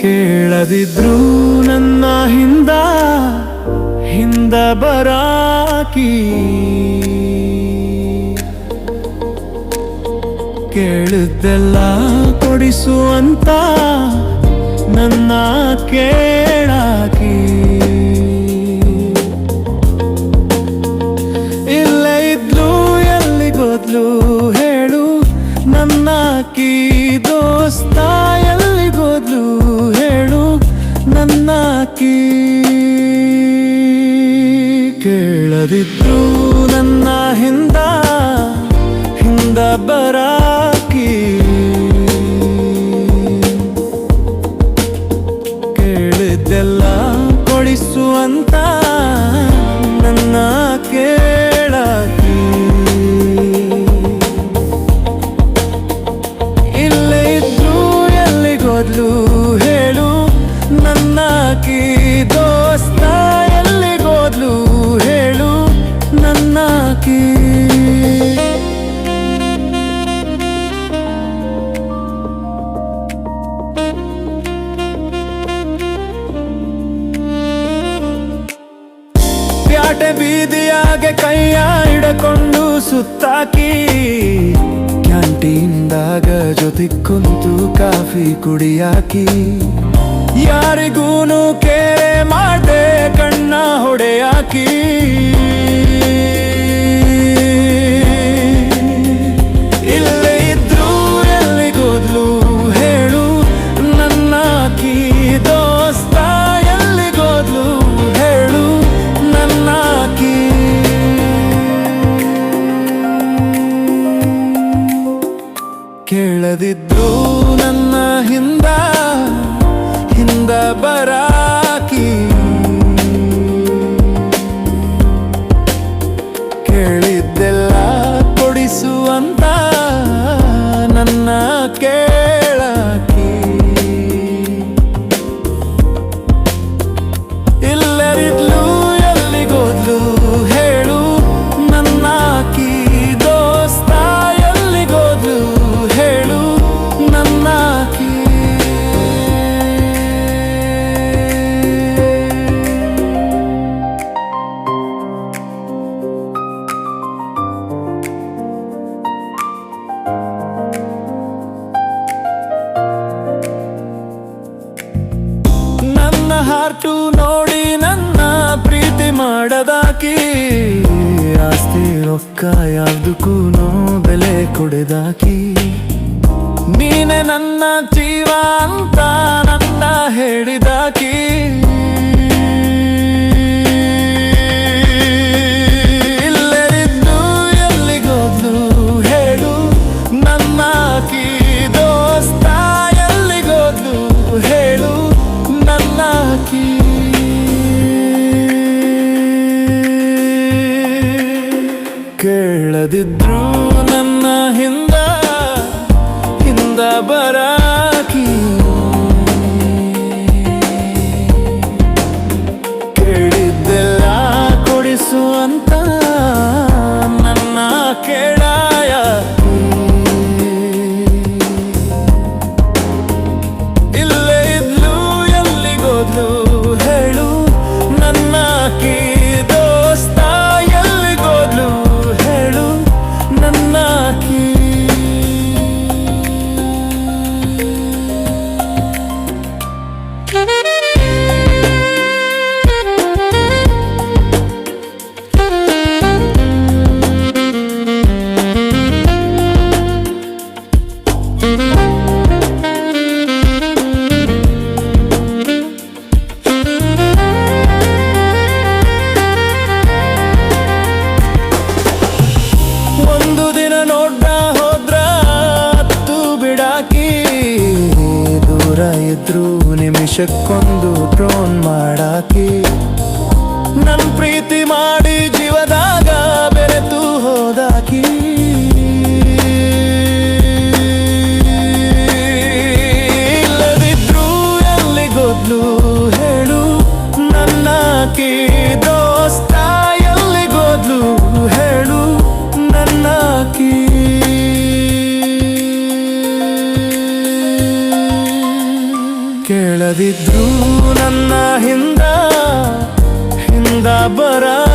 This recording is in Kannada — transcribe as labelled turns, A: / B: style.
A: ಕೇಳದಿದ್ರು ನನ್ನ ಹಿಂದ ಹಿಂದ ಬರಾಕಿ. ಕೇಳಿದ್ದೆಲ್ಲ ಕೊಡಿಸುವಂತ ನನ್ನ ಕೇಳಾಕಿ. ನನ್ನ ಕೀ ಕೇಳದಿದ್ರು ನನ್ನ ಹಿಂದ ಹಿಂದ ಬರಾಕಿ ಪ್ಯಾಟೆ ಬೀದಿಯಾಗೆ ಕೈಯ ಹಿಡಕೊಂಡು ಸುತ್ತಾಕಿ. ಕ್ಯಾಂಟೀನ್ದಾಗ ಜೊತೆ ಕುಂತು ಕಾಫಿ ಕುಡಿಯಾಕಿ. ಯಾರಿಗೂನು ಕೇರೆ ಮಾಡ್ದೆ ಕಣ್ಣ ಹೊಡೆಯಾಕಿ. ಹಿಂದ ಹಾರ್ಟು ನೋಡಿ ನನ್ನ ಪ್ರೀತಿ ಮಾಡದಾಕಿ? ಆಸ್ತಿ ರೊಕ್ಕ ಯಾವ್ದಕ್ಕೂ ಬೆಲೆ ಕೊಡೆದಾಕಿ? ನೀನೆ ನನ್ನ ಜೀವ ಅಂತ ನನ್ನ ಹೇಳಿದಾಕಿ? ಕೀ ಕೇಳದಿದ್ರು ನನ್ನ ಹಿಂದ ಹಿಂದ ಬರಾಕಿ ಇದ್ರು ನಿಮಿಷಕ್ಕೊಂದು ಡ್ರೋನ್ ಮಾಡಾಕಿ. ನನ್ ಪ್ರೀತಿ ಮಾಡಿ ಕೇಳದಿದ್ರು ನನ್ನ ಹಿಂದ ಹಿಂದ ಬರಾಕಿ